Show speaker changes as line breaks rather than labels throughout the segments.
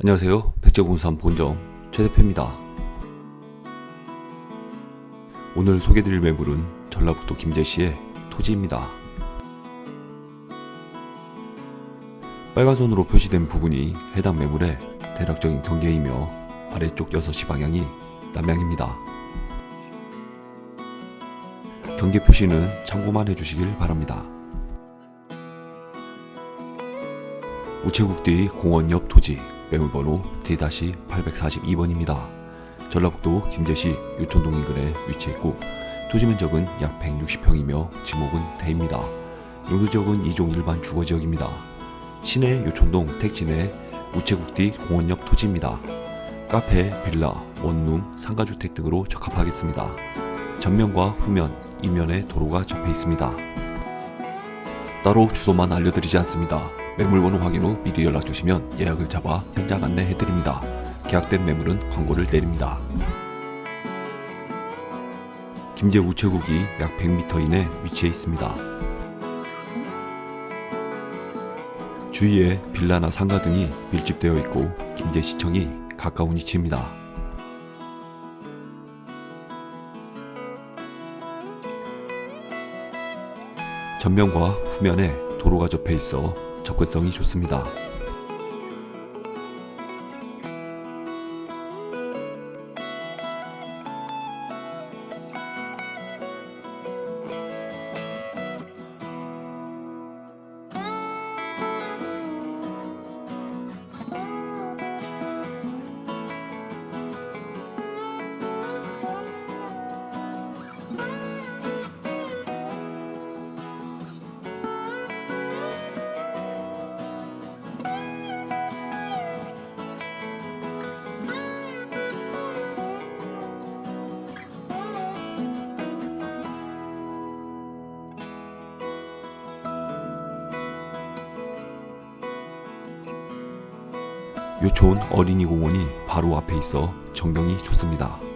안녕하세요. 백제부동산 본점 최 대표입니다. 오늘 소개드릴 매물은 전라북도 김제시의 토지입니다. 빨간 선으로 표시된 부분이 해당 매물의 대략적인 경계이며 아래쪽 6시 방향이 남향입니다. 경계 표시는 참고만 해주시길 바랍니다. 우체국 뒤 공원 옆 토지 매물번호 D-842번입니다. 전라북도 김제시 유촌동 인근에 위치했고 토지 면적은 약 160평이며 지목은 대입니다. 용도 지역은 2종 일반 주거 지역입니다. 시내 유촌동 택지 내 우체국 뒤 공원 옆 토지입니다. 카페, 빌라, 원룸, 상가주택 등으로 적합하겠습니다. 전면과 후면, 이면에 도로가 접해 있습니다. 따로 주소만 알려드리지 않습니다. 매물번호 확인 후 미리 연락 주시면 예약을 잡아 현장 안내해 드립니다. 계약된 매물은 광고를 내립니다. 김제 우체국이 약 100m 이내 위치해 있습니다. 주위에 빌라나 상가 등이 밀집되어 있고 김제시청이 가까운 위치입니다. 전면과 후면에 도로가 접해 있어 접근성이 좋습니다. 요촌 어린이 공원이 바로 앞에 있어 전경이 좋습니다.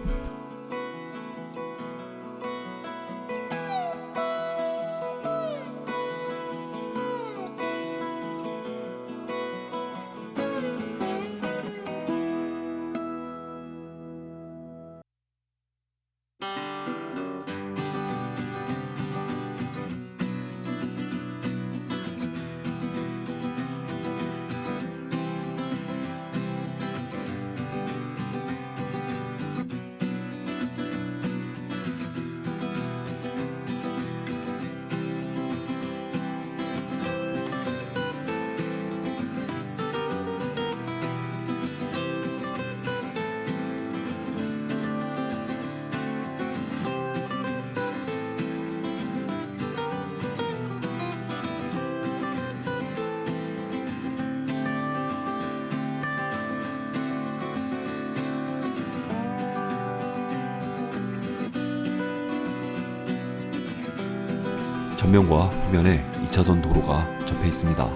전면과 후면에 2차선 도로가 접해 있습니다.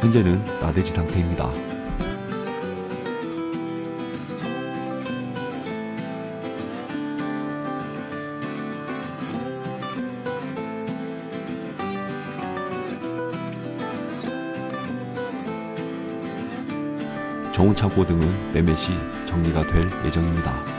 현재는 나대지 상태입니다. 정운 창고 등은 매매 시 정리가 될 예정입니다.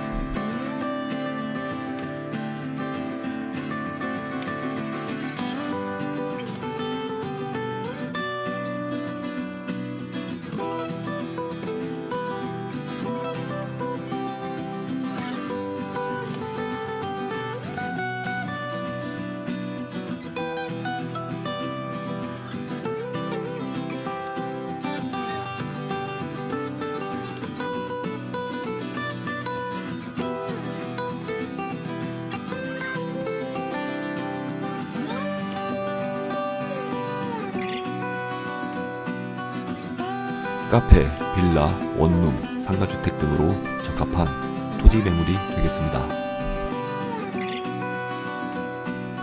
카페, 빌라, 원룸, 상가주택 등으로 적합한 토지 매물이 되겠습니다.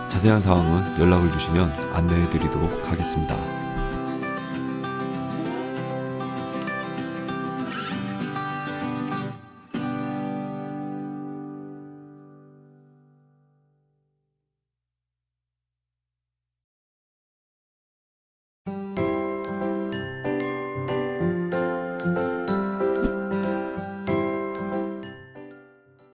자세한 사항은 연락을 주시면 안내해 드리도록 하겠습니다.